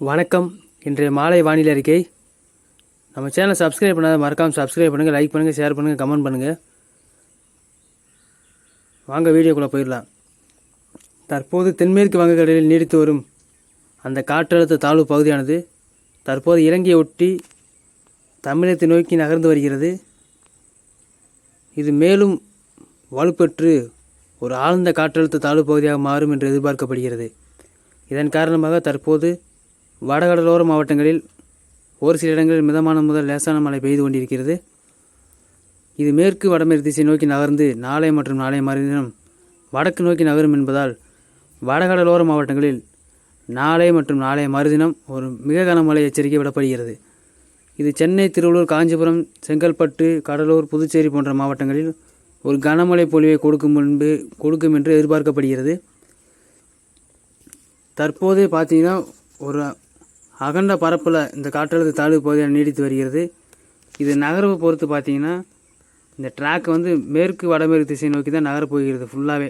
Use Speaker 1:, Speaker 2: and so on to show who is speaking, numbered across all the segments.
Speaker 1: வணக்கம். இன்றைய மாலை வானிலை அறிக்கை. நம்ம சேனலை சப்ஸ்கிரைப் பண்ணாத மறக்காமல் சப்ஸ்கிரைப் பண்ணுங்கள் லைக் பண்ணுங்கள் ஷேர் பண்ணுங்கள் கமெண்ட் பண்ணுங்கள் வாங்க வீடியோக்குள்ளே போயிடலாம். தற்போது தென்மேற்கு வங்கக்கடலில் நீடித்து வரும் அந்த காற்றழுத்த தாழ்வு பகுதியானது தற்போது இலங்கையை ஒட்டி தமிழகத்தை நோக்கி நகர்ந்து வருகிறது. இது மேலும் வலுப்பெற்று ஒரு ஆழ்ந்த காற்றழுத்த தாழ்வு பகுதியாக மாறும் என்று எதிர்பார்க்கப்படுகிறது. இதன் காரணமாக தற்போது வடகடலோர மாவட்டங்களில் ஒரு சில இடங்களில் மிதமான முதல் லேசான மழை பெய்து கொண்டிருக்கிறது. இது மேற்கு வடமேற்கு திசை நோக்கி நகர்ந்து நாளை மற்றும் நாளை மறுதினம் வடக்கு நோக்கி நகரும் என்பதால் வடகடலோர மாவட்டங்களில் நாளை மற்றும் நாளை மறுதினம் ஒரு மிக கனமழை எச்சரிக்கை விடப்படுகிறது. இது சென்னை திருவள்ளூர் காஞ்சிபுரம் செங்கல்பட்டு கடலூர் புதுச்சேரி போன்ற மாவட்டங்களில் ஒரு கனமழை பொழிவை கொடுக்கும் முன்பு கொடுக்கும் என்று எதிர்பார்க்கப்படுகிறது. தற்போது பார்த்திங்கன்னா ஒரு அகண்ட பரப்பில் இந்த காற்றழுத்த தாழ்வு பகுதியாக நீடித்து வருகிறது. இது நகர்வை பொறுத்து பார்த்தீங்கன்னா இந்த ட்ராக் வந்து மேற்கு வடமேற்கு திசை நோக்கி தான் நகரப் போகிறது ஃபுல்லாகவே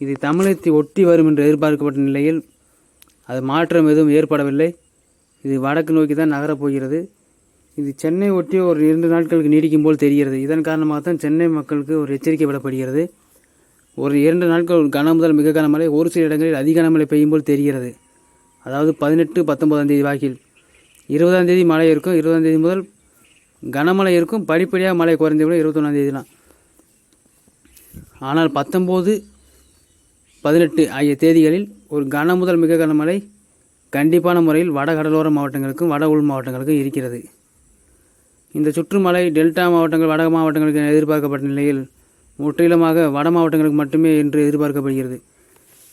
Speaker 1: இது தமிழகத்தை ஒட்டி வரும் என்று எதிர்பார்க்கப்பட்ட நிலையில் அது மாற்றம் எதுவும் ஏற்படவில்லை. இது வடக்கு நோக்கி தான் நகரப் போகிறது. இது சென்னை ஒட்டி ஒரு இரண்டு நாட்களுக்கு நீடிக்கும் போல் தெரிகிறது. இதன் காரணமாக தான் சென்னை மக்களுக்கு ஒரு எச்சரிக்கை விடப்படுகிறது. ஒரு இரண்டு நாட்கள் கன முதல் மிக கனமழை ஒரு சில இடங்களில் அதிக கனமழை பெய்யும் போல் தெரிகிறது. அதாவது பதினெட்டு பத்தொன்பதாம் தேதி வாக்கில். இருபதாம் தேதி மழை இருக்கும். இருபதாம் தேதி முதல் கனமழை இருக்கும். படிப்படியாக மழை விட இருபத்தொன்னாம் தேதிலாம் ஆனால் பத்தொம்போது பதினெட்டு ஆகிய தேதிகளில் ஒரு கன முதல் மிக கனமழை கண்டிப்பான முறையில் வட கடலோர மாவட்டங்களுக்கும் வட உள் மாவட்டங்களுக்கும் இருக்கிறது. இந்த சுற்றுமலை டெல்டா மாவட்டங்கள் வட மாவட்டங்களுக்கு என எதிர்பார்க்கப்பட்ட நிலையில் முற்றிலுமாக வட மாவட்டங்களுக்கு மட்டுமே என்று எதிர்பார்க்கப்படுகிறது.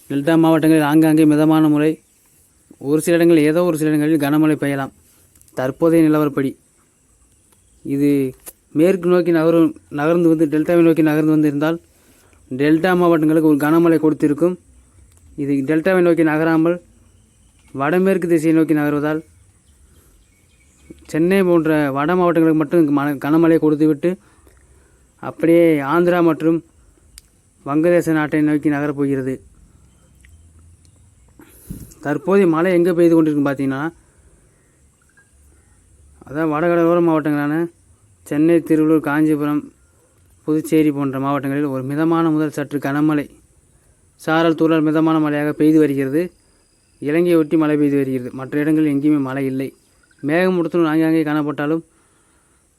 Speaker 1: டெல்டா மாவட்டங்களில் ஆங்காங்கே மிதமான முறை ஒரு சில இடங்களில் ஏதோ ஒரு சில இடங்களில் கனமழை பெய்யலாம். தற்போதைய நிலவரப்படி. இது மேற்கு நோக்கி நகரும் நகர்ந்து வந்து டெல்டாவை நோக்கி நகர்ந்து வந்திருந்தால் டெல்டா மாவட்டங்களுக்கு ஒரு கனமழை கொடுத்திருக்கும். இது டெல்டாவை நோக்கி நகராமல் வடமேற்கு திசையை நோக்கி நகர்வதால் சென்னை போன்ற வட மாவட்டங்களுக்கு மட்டும் மழை கனமழை கொடுத்துவிட்டு அப்படியே ஆந்திரா மற்றும் வங்கதேச நாட்டை நோக்கி நகரப் போகிறது. தற்போதைய மழை எங்கே பெய்து கொண்டிருக்குன்னு பார்த்தீங்கன்னா அதான் வடகடலோர மாவட்டங்களான சென்னை திருவள்ளூர் காஞ்சிபுரம் புதுச்சேரி போன்ற மாவட்டங்களில் ஒரு மிதமான முதல் சற்று கனமழை. சாரல் தூரல் மிதமான மழையாக பெய்து வருகிறது. இலங்கையை ஒட்டி மழை பெய்து வருகிறது. மற்ற இடங்களில் எங்கேயுமே மழை இல்லை. மேகமூட்டத்துடன் ஆங்காங்கே காணப்பட்டாலும்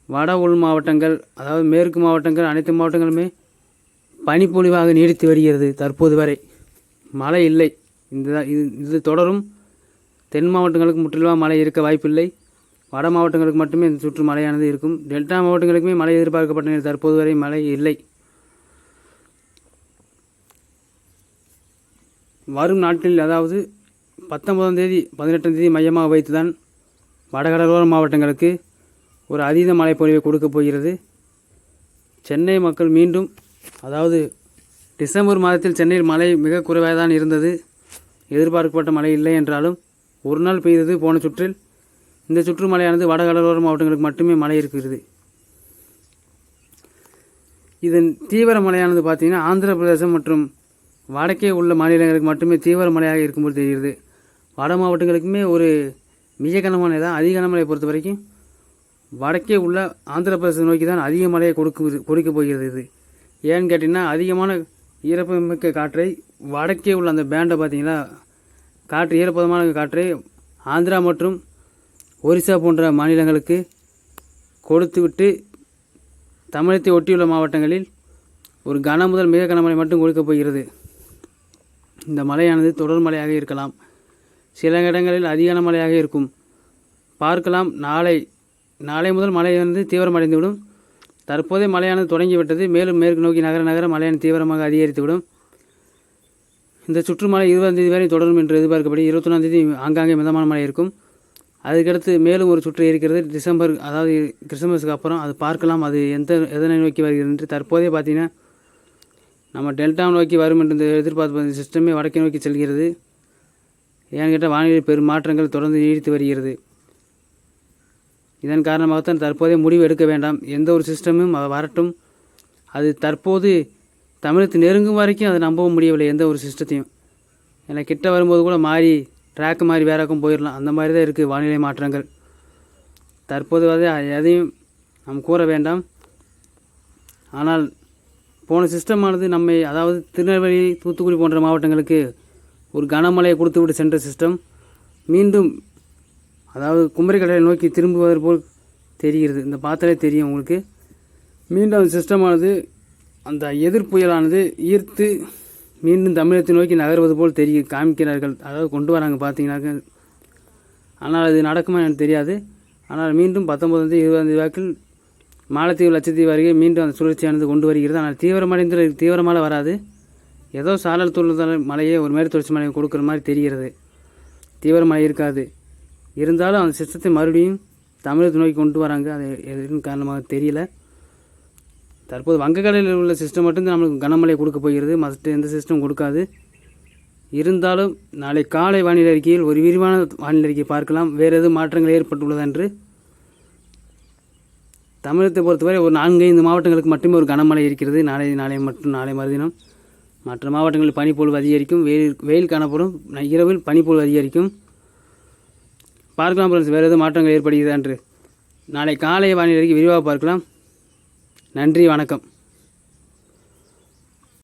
Speaker 1: வட உள் மாவட்டங்கள் அதாவது மேற்கு மாவட்டங்கள் அனைத்து மாவட்டங்களுமே பனிப்பொழிவாக நீடித்து வருகிறது தற்போது வரை. மழை இல்லை. இந்த இது இது தொடரும். தென் மாவட்டங்களுக்கு முற்றிலுமாக மழை இருக்க வாய்ப்பில்லை. வட மாவட்டங்களுக்கு மட்டுமே இந்த சுற்று மழையானது இருக்கும். டெல்டா மாவட்டங்களுக்குமே மழை எதிர்பார்க்கப்பட்ட நிலையில் தற்போது வரை மழை இல்லை. வரும் நாட்களில் அதாவது பத்தொன்பதாம் தேதி பதினெட்டாம் தேதி மையமாக வைத்துதான் வடகடலோர மாவட்டங்களுக்கு ஒரு அதீத மழை பொழிவை கொடுக்கப் போகிறது. சென்னை மக்கள் மீண்டும் அதாவது டிசம்பர் மாதத்தில் சென்னையில் மழை மிக குறைவாக தான் இருந்தது. எதிர்பார்க்கப்பட்ட மழை இல்லை என்றாலும் ஒரு நாள் பெய்தது போன சுற்றில். இந்த சுற்று மழையானது வடகடலோர மாவட்டங்களுக்கு மட்டுமே மழை இருக்கிறது. இதன் தீவிர மழையானது பார்த்திங்கன்னா ஆந்திர பிரதேசம் மற்றும் வடக்கே உள்ள மாநிலங்களுக்கு மட்டுமே தீவிர மழையாக இருக்கும்போது தெரிகிறது. வட மாவட்டங்களுக்குமே ஒரு மிக கனமான தான் அதிக கனமழையை பொறுத்த வரைக்கும் வடக்கே உள்ள ஆந்திர பிரதேசம் நோக்கி தான் அதிக மழையை கொடுக்க கொடுக்க போகிறது இது. ஏன்னு கேட்டிங்கன்னா அதிகமான ஈரப்பமிக்க காற்றை வடக்கே உள்ள அந்த பேண்டை பார்த்தீங்கன்னா காற்று ஈரப்பதமான காற்றை ஆந்திரா மற்றும் ஒரிசா போன்ற மாநிலங்களுக்கு கொடுத்துவிட்டு தமிழகத்தை ஒட்டியுள்ள மாவட்டங்களில் ஒரு கன முதல் மிக கனமழை மட்டும் கொடுக்கப் போகிறது. இந்த மழையானது தொடர் மழையாக இருக்கலாம். சில இடங்களில் அதிகான மழையாக இருக்கும். பார்க்கலாம் நாளை நாளை முதல் மழையானது தீவிரமடைந்துவிடும். தற்போதைய மழையானது தொடங்கிவிட்டது. மேலும் மேற்கு நோக்கி நகர நகர மழையானது தீவிரமாக அதிகரித்துவிடும். இந்த சுற்றுமழை இருபதாந்தேதி வரை தொடரும் என்று எதிர்பார்க்கப்படி இருபத்தொன்னாம் தேதி ஆங்காங்கே மிதமான மழை இருக்கும். அதுக்கடுத்து மேலும் ஒரு சுற்று இருக்கிறது. டிசம்பர் அதாவது கிறிஸ்துமஸுக்கு அப்புறம் அது பார்க்கலாம். அது எந்த எதனை நோக்கி வருகிறது என்று தற்போதே பார்த்தீங்கன்னா நம்ம டெல்டா நோக்கி வரும் என்று எதிர்பார்ப்பு சிஸ்டமே வடக்கே நோக்கி செல்கிறது. ஏன்னு கேட்டால் வானிலை பெரும் மாற்றங்கள் தொடர்ந்து நீடித்து வருகிறது. இதன் காரணமாகத்தான் தற்போதே முடிவு எடுக்க வேண்டாம். எந்த ஒரு சிஸ்டமும் வரட்டும். அது தற்போது தமிழகத்தை நெருங்கும் வரைக்கும் அதை நம்பவும் முடியவில்லை எந்த ஒரு சிஸ்டத்தையும். ஏன்னா கிட்ட வரும்போது கூட மாறி ட்ராக் மாதிரி வேற போயிடலாம் அந்த மாதிரி தான் இருக்குது வானிலை மாற்றங்கள். தற்போது வந்து எதையும் நாம் கூற வேண்டாம். ஆனால் போன சிஸ்டமானது நம்மை அதாவது திருநெல்வேலி தூத்துக்குடி போன்ற மாவட்டங்களுக்கு ஒரு கனமழையை கொடுத்து விட்டு சென்ற சிஸ்டம். மீண்டும் அதாவது குமரிக்கடலை நோக்கி திரும்புவது போல் தெரிகிறது. இந்த பார்த்தாலே தெரியும் உங்களுக்கு. மீண்டும் அந்த சிஸ்டமானது அந்த எதிர் புயலானது ஈர்த்து மீண்டும் தமிழகத்தை நோக்கி நகர்வது போல் தெரிய காமிக்கிறார்கள். அதாவது கொண்டு வராங்க பார்த்தீங்கன்னாக்க. ஆனால் அது நடக்குமா எனக்கு தெரியாது. ஆனால் மீண்டும் பத்தொன்பதாம் தேதி இருபதாம் தேதி வாக்கில் மாலத்தீவு லட்சத்தீவு அருகே மீண்டும் அந்த சுழற்சியானது கொண்டு வருகிறது. ஆனால் தீவிரமடைந்து தீவிரமாக வராது. ஏதோ சாரல் துள்ளுதல் மலையே ஒரு மேற்கு தொடர்ச்சி மலையை கொடுக்குற மாதிரி தெரிகிறது. தீவிர இருக்காது. இருந்தாலும் அந்த சிஸ்டத்தை மறுபடியும் தமிழகத்தை நோக்கி கொண்டு வராங்க. அது எதுன்னு காரணமாக தெரியல. தற்போது வங்கக்கடலில் உள்ள சிஸ்டம் மட்டும்தான் நம்மளுக்கு கனமழை கொடுக்க போகிறது. மற்ற எந்த சிஸ்டம் கொடுக்காது. இருந்தாலும் நாளை காலை வானிலை அறிக்கையில் ஒரு விரிவான வானிலை அறிக்கை பார்க்கலாம். வேறு எதுவும் மாற்றங்கள் ஏற்பட்டுள்ளதா என்று? தமிழகத்தை பொறுத்தவரை ஒரு நான்கு ஐந்து மாவட்டங்களுக்கு மட்டுமே ஒரு கனமழை இருக்கிறது. நாளை நாளை மற்றும் நாளை மறுதினம். மற்ற மாவட்டங்களில் பனிப்பொழிவு அதிகரிக்கும். வெயில் வெயில் காணப்படும். இரவில் பனிப்பொழிவு அதிகரிக்கும். பார்க்கலாம் ஃப்ரெண்ட்ஸ் வேறு எதுவும் மாற்றங்கள் ஏற்படுகிறதா என்று? நாளை காலை வானிலை அறிக்கை விரிவாக பார்க்கலாம். நன்றி வணக்கம்.